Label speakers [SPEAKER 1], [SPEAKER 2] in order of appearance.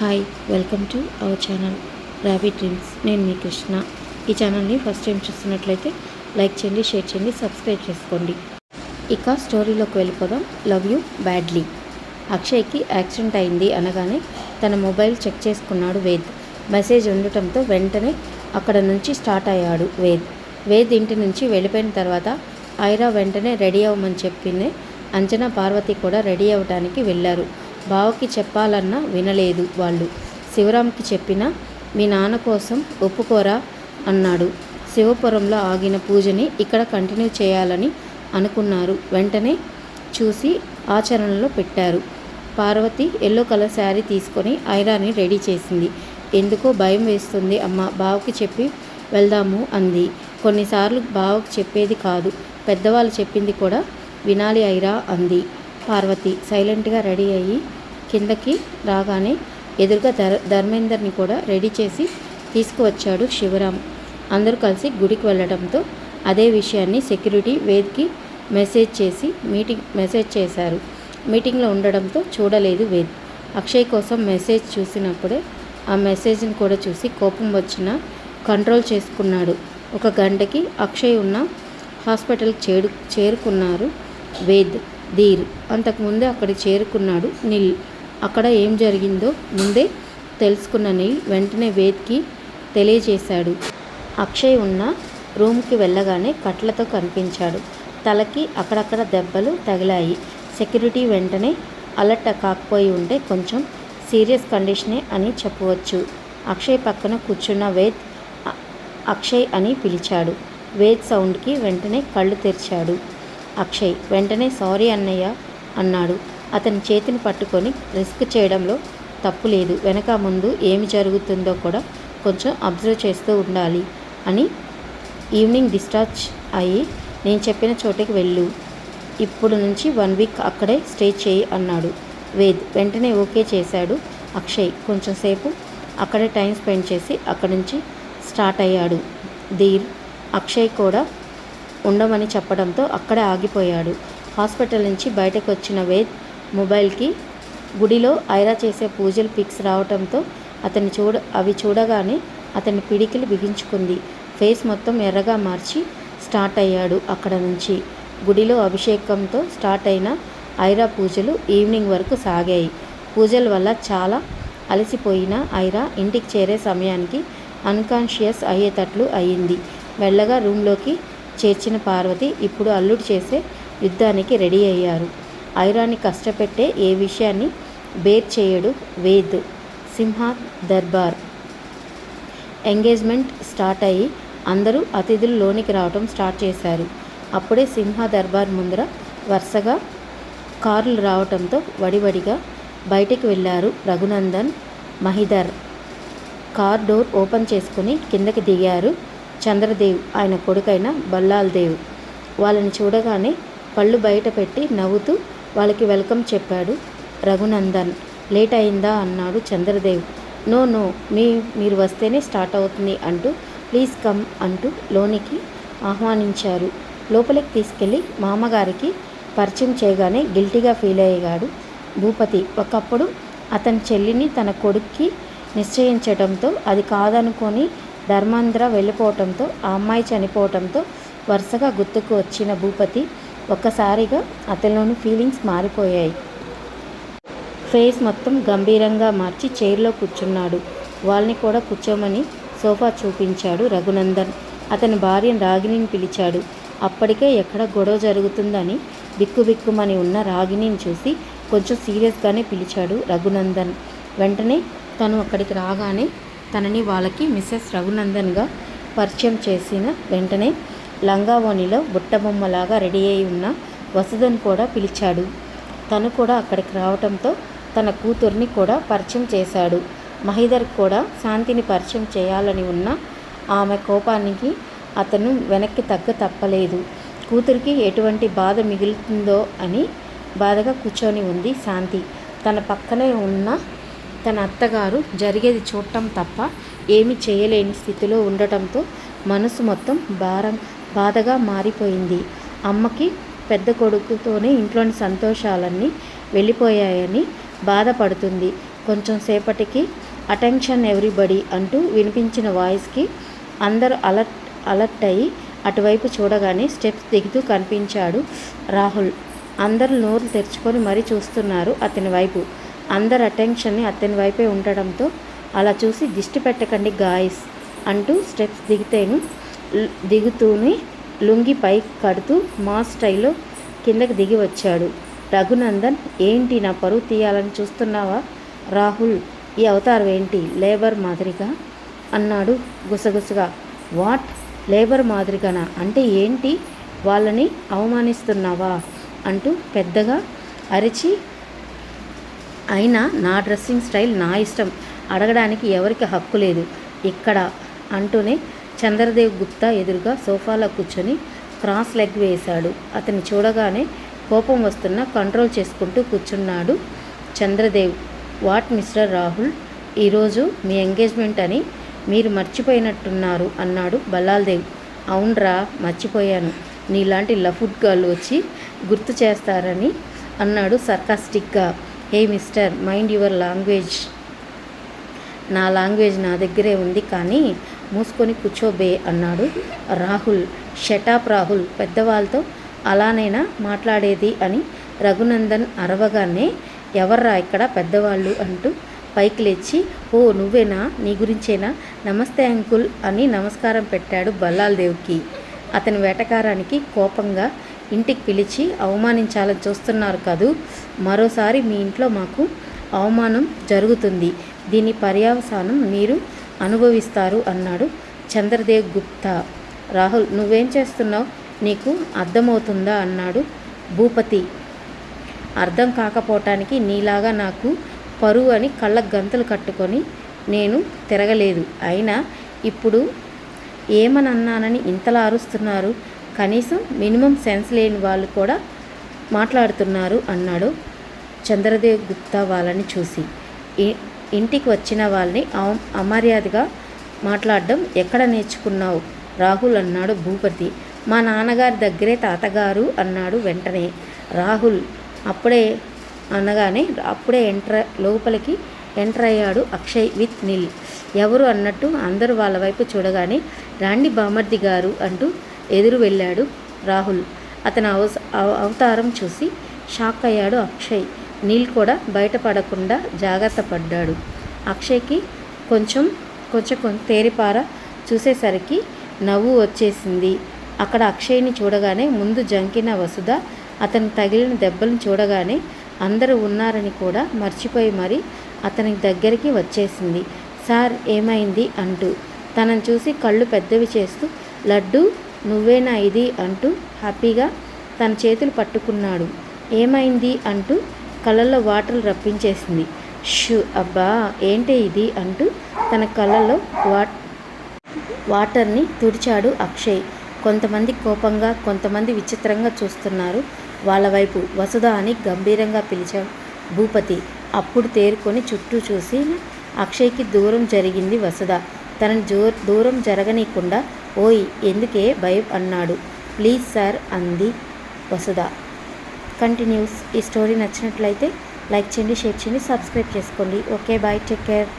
[SPEAKER 1] Hi welcome to our channel ర్యాబీ dreams నేను మీ కృష్ణ. ఈ ఛానల్ని ఫస్ట్ టైం చూస్తున్నట్లయితే లైక్ చేయండి షేర్ చేయండి సబ్స్క్రైబ్ చేసుకోండి. ఇక స్టోరీలోకి వెళ్ళిపోదాం. లవ్ యూ బ్యాడ్లీ అక్షయ్కి యాక్సిడెంట్ అయింది అనగానే తన మొబైల్ చెక్ చేసుకున్నాడు వేద్. మెసేజ్ ఉండటంతో వెంటనే అక్కడ నుంచి స్టార్ట్ అయ్యాడు వేద్. వేద్ ఇంటి నుంచి వెళ్ళిపోయిన తర్వాత ఐరా వెంటనే రెడీ అవ్వమని చెప్పింది. అంచనా పార్వతి కూడా రెడీ అవ్వడానికి వెళ్ళారు. బావకి చెప్పాలన్నా వినలేదు వాళ్ళు. శివరాంకి చెప్పినా మీ నాన్న కోసం ఒప్పుకోరా అన్నాడు. శివపురంలో ఆగిన పూజని ఇక్కడ కంటిన్యూ చేయాలని అనుకున్నారు. వెంటనే చూసి ఆచరణలో పెట్టారు. పార్వతి ఎల్లో కలర్ శారీ తీసుకొని ఐరాని రెడీ చేసింది. ఎందుకో భయం వేస్తుంది అమ్మ బావకి చెప్పి వెళ్దాము అంది. కొన్నిసార్లు బావకి చెప్పేది కాదు పెద్దవాళ్ళు చెప్పింది కూడా వినాలి ఐరా అంది. పార్వతి సైలెంట్గా రెడీ అయ్యి కిందకి రాగానే ఎదురుగా ధర్ ధర్మేందర్ని కూడా రెడీ చేసి తీసుకువచ్చాడు శివరాం అందరూ కలిసి గుడికి వెళ్ళడంతో అదే విషయాన్ని సెక్యూరిటీ వేద్కి మెసేజ్ చేసి మీటింగ్ మెసేజ్ చేశారు. మీటింగ్లో ఉండడంతో చూడలేదు వేద్. అక్షయ్ కోసం మెసేజ్ చూసినప్పుడే ఆ మెసేజ్ని కూడా చూసి కోపం వచ్చిన కంట్రోల్ చేసుకున్నాడు. ఒక గంటకి అక్షయ్ ఉన్న హాస్పిటల్కి చేరు చేరుకున్నారు వేద్. ధీర్. అంతకుముందే అక్కడికి చేరుకున్నాడు నిల్. అక్కడ ఏం జరిగిందో ముందే తెలుసుకున్న నిల్ వెంటనే వేద్కి తెలియజేశాడు. అక్షయ్ ఉన్న రూమ్కి వెళ్ళగానే కట్లతో కనిపించాడు. తలకి అక్కడక్కడ దెబ్బలు తగిలాయి. సెక్యూరిటీ వెంటనే అలర్ట్ కాకపోయి ఉంటే కొంచెం సీరియస్ కండిషనే అని చెప్పవచ్చు. అక్షయ్ పక్కన కూర్చున్న వేద్ అక్షయ్ అని పిలిచాడు. వేద్ సౌండ్కి వెంటనే కళ్ళు తెరిచాడు. అక్షయ్ వెంటనే సారీ అన్నయ్య అన్నాడు. అతని చేతిని పట్టుకొని రిస్క్ చేయడంలో తప్పు లేదు వెనక ముందు ఏమి జరుగుతుందో కూడా కొంచెం అబ్జర్వ్ చేస్తూ ఉండాలి అని ఈవినింగ్ డిశ్చార్జ్ అయ్యి నేను చెప్పిన చోటికి వెళ్ళు. ఇప్పుడు నుంచి వన్ వీక్ అక్కడే స్టే చేయి అన్నాడు. వేద్ వెంటనే ఓకే చేశాడు అక్షయ్. కొంచెం సేపు అక్కడే టైం స్పెండ్ చేసి అక్కడి నుంచి స్టార్ట్ అయ్యాడు. ధీర్ అక్షయ్ కూడా ఉండమని చెప్పడంతో అక్కడే ఆగిపోయాడు. హాస్పిటల్ నుంచి బయటకు వచ్చిన వేద్ మొబైల్కి గుడిలో ఐరా చేసే పూజలు పిక్స్ రావడంతో అతన్ని చూడ అవి చూడగానే అతని పిడికిలు బిగించుకుంది. ఫేస్ మొత్తం ఎర్రగా మార్చి స్టార్ట్ అయ్యాడు అక్కడ నుంచి. గుడిలో అభిషేకంతో స్టార్ట్ అయిన ఐరా పూజలు ఈవినింగ్ వరకు సాగాయి. పూజల వల్ల చాలా అలసిపోయిన ఐరా ఇంటికి చేరే సమయానికి అన్కాన్షియస్ అయ్యేటట్లు అయ్యింది. మెల్లగా రూమ్లోకి చేర్చిన పార్వతి ఇప్పుడు అల్లుడు చేసే యుద్ధానికి రెడీ అయ్యారు. ఐరాన్ని కష్టపెట్టే ఏ విషయాన్ని బేర్ చేయడు వేద్. సింహ దర్బార్. ఎంగేజ్మెంట్ స్టార్ట్ అయ్యి అందరూ అతిథులు లోనికి రావడం స్టార్ట్ చేశారు. అప్పుడే సింహ దర్బార్ ముందర వరుసగా కార్లు రావటంతో వడివడిగా బయటికి వెళ్ళారు Raghunandan Mahidhar car door open చేసుకుని కిందకి దిగారు చంద్రదేవ్ ఆయన కొడుకైన బల్లాల్ దేవ్ వాళ్ళని చూడగానే పళ్ళు బయట పెట్టి నవ్వుతూ వాళ్ళకి వెల్కమ్ చెప్పాడు రఘునందన్. లేట్ అయిందా అన్నాడు చంద్రదేవ్. నో నో మీ మీరు వస్తేనే స్టార్ట్ అవుతుంది అంటూ ప్లీజ్ కమ్ అంటూ లోనికి ఆహ్వానించారు. లోపలికి తీసుకెళ్ళి మామగారికి పరిచయం చేయగానే గిల్టీగా ఫీల్ అయ్యాడు భూపతి. ఒకప్పుడు అతని చెల్లిని తన కొడుక్కి నిశ్చయించడంతో అది కాదనుకొని ధర్మాంధ్ర వెళ్ళిపోవటంతో ఆ అమ్మాయి చనిపోవటంతో వరుసగా గుర్తుకు వచ్చిన భూపతి ఒక్కసారిగా అతనిలోని ఫీలింగ్స్ మారిపోయాయి. ఫేస్ మొత్తం గంభీరంగా మార్చి చైర్లో కూర్చున్నాడు. వాళ్ళని కూడా కూర్చోమని సోఫా చూపించాడు రఘునందన్. అతని భార్యను రాగిణిని పిలిచాడు. అప్పటికే ఎక్కడ గొడవ జరుగుతుందని బిక్కుబిక్కుమని ఉన్న రాగిణిని చూసి కొంచెం సీరియస్గానే పిలిచాడు రఘునందన్. వెంటనే తను అక్కడికి రాగానే తనని వాళ్ళకి మిస్సెస్ రఘునందన్గా పరిచయం చేసిన వెంటనే లంగావోనిలో బుట్టబొమ్మలాగా రెడీ అయి ఉన్న వసుధను కూడా పిలిచాడు. తను కూడా అక్కడికి రావటంతో తన కూతుర్ని కూడా పరిచయం చేశాడు. మహిదర్ కూడా శాంతిని పరిచయం చేయాలని ఉన్న ఆమె కోపానికి అతను వెనక్కి తగ్గ తప్పలేదు. కూతురికి ఎటువంటి బాధ మిగులుతుందో అని బాధగా కూర్చొని ఉంది శాంతి. తన పక్కనే ఉన్న తన అత్తగారు జరిగేది చూడటం తప్ప ఏమీ చేయలేని స్థితిలో ఉండటంతో మనసు మొత్తం భారం బాధగా మారిపోయింది. అమ్మకి పెద్ద కొడుకుతోనే ఇంట్లోని సంతోషాలన్నీ వెళ్ళిపోయాయని బాధపడుతుంది. కొంచెం సేపటికి అటెన్షన్ ఎవ్రీబడి అంటూ వినిపించిన వాయిస్కి అందరూ అలర్ట్ అలర్ట్ అయ్యి అటువైపు చూడగానే స్టెప్స్ దిగుతూ కనిపించాడు రాహుల్. అందరూ నోరు తెరుచుకొని మరీ చూస్తున్నారు అతని వైపు. అందరి అటెన్షన్ని అతని వైపే ఉండడంతో అలా చూసి దిష్టి పెట్టకండి గాయస్ అంటూ స్టెప్స్ దిగితేను దిగుతూనే లుంగి పై కడుతూ మా స్టైల్లో కిందకి దిగి వచ్చాడు. రఘునందన్ ఏంటి నా పరువు తీయాలని చూస్తున్నావా? రాహుల్ ఈ అవతారం ఏంటి? లేబర్ మాదిరిగా? అన్నాడు గుసగుసగా. వాట్? లేబర్ మాదిరిగానా? అంటే ఏంటి? వాళ్ళని అవమానిస్తున్నావా? అంటూ పెద్దగా అరిచి అయినా నా డ్రెస్సింగ్ స్టైల్ నా ఇష్టం. అడగడానికి ఎవరికి హక్కు లేదు. ఇక్కడ అంటూనే చంద్రదేవ్ గుప్తా ఎదురుగా సోఫాలో కూర్చొని క్రాస్ లెగ్ వేశాడు. అతన్ని చూడగానే కోపం వస్తున్నా కంట్రోల్ చేసుకుంటూ కూర్చున్నాడు చంద్రదేవ్. What mister Rahul? ఈరోజు మీ ఎంగేజ్మెంట్ అని మీరు మర్చిపోయినట్టున్నారు అన్నాడు బల్లాల్దేవ్. అవునరా మర్చిపోయాను. నీలాంటి లఫుడ్ గాళ్ళు వచ్చి గుర్తు చేస్తారని అన్నాడు సర్కాస్టిక్గా. Hey mister mind your language. నా లాంగ్వేజ్ నా దగ్గరే ఉంది కానీ మూసుకొని కూర్చోబే అన్నాడు రాహుల్. షటాప్ రాహుల్ పెద్దవాళ్ళతో అలానైనా మాట్లాడేది అని రఘునందన్ అరవగానే ఎవర్రా ఇక్కడ పెద్దవాళ్ళు అంటూ పైకి లేచి ఓ నువ్వేనా? నీ గురించేనా? నమస్తే అంకుల్ అని నమస్కారం పెట్టాడు బల్లాల్ దేవ్కి. అతని వేటకారానికి కోపంగా ఇంటికి పిలిచి అవమానించాలని చూస్తున్నారు కదూ? మరోసారి మీ ఇంట్లో మాకు అవమానం జరుగుతుంది. దీని పర్యవసానం మీరు అనుభవిస్తారు అన్నాడు చంద్రదేవ్ గుప్తా. రాహుల్ నువ్వేం చేస్తున్నావు? నీకు అర్థమవుతుందా? అన్నాడు భూపతి. అర్థం కాకపోవటానికి నీలాగా నాకు పరువు అని కళ్ళ గంతులు కట్టుకొని నేను తిరగలేదు. అయినా ఇప్పుడు ఏమనన్నానని ఇంతలా అరుస్తున్నారు? కనీసం మినిమం సెన్స్ లేని వాళ్ళు కూడా మాట్లాడుతున్నారు అన్నాడు చంద్రదేవ్ గుప్తా వాళ్ళని చూసి. "ఇ- ఇంటికి వచ్చిన వాళ్ళని అమర్యాదగా మాట్లాడడం ఎక్కడ నేర్చుకున్నావు? రాహుల్ అన్నాడు భూపతి. మా నాన్నగారి దగ్గరే తాతగారు అన్నాడు వెంటనే. రాహుల్ అప్పుడే అనగానే అప్పుడే ఎంటర్ లోపలికి ఎంటర్ అయ్యాడు అక్షయ్ విత్ నిల్. ఎవరు అన్నట్టు అందరూ వాళ్ళ వైపు చూడగానే రాండి బామర్ది గారు అంటూ ఎదురు వెళ్ళాడు రాహుల్. అతని అవ- అవతారం చూసి షాక్ అయ్యాడు అక్షయ్. నీల్ కూడా బయటపడకుండా జాగ్రత్త పడ్డాడు. అక్షయ్కి కొంచెం కొంచెం కొంచెం తేరిపార చూసేసరికి నవ్వు వచ్చేసింది. అక్కడ అక్షయ్ని చూడగానే ముందు జంకిన వసుధ అతను తగిలిన దెబ్బలను చూడగానే అందరూ ఉన్నారని కూడా మర్చిపోయి మరి అతని దగ్గరికి వచ్చేసింది. సార్ ఏమైంది? అంటూ తనను చూసి కళ్ళు పెద్దవి చేస్తూ లడ్డు నువ్వేనా ఇది? అంటూ హ్యాపీగా తన చేతులు పట్టుకున్నాడు. ఏమైంది? అంటూ కళ్ళల్లో వాటర్ రప్పించేసింది. షూ అబ్బా ఏంటి ఇది? అంటూ తన కళ్ళల్లో వా వాటర్ని తుడిచాడు అక్షయ్. కొంతమంది కోపంగా కొంతమంది విచిత్రంగా చూస్తున్నారు. వాళ్ళ వైపు వసుధ అని గంభీరంగా పిలిచాడు భూపతి అప్పుడు తేరుకొని చుట్టూ చూసి అక్షయ్కి దూరం జరిగింది వసుధ. తనని జో దూరం జరగనీయకుండా ఓయ్ ఎందుకే భయం అన్నాడు. ప్లీజ్ సార్ అంది వసుధ. కంటిన్యూస్ ఈ స్టోరీ నచ్చినట్లయితే లైక్ చేయండి షేర్ చేయండి సబ్స్క్రైబ్ చేసుకోండి. Okay bye take care.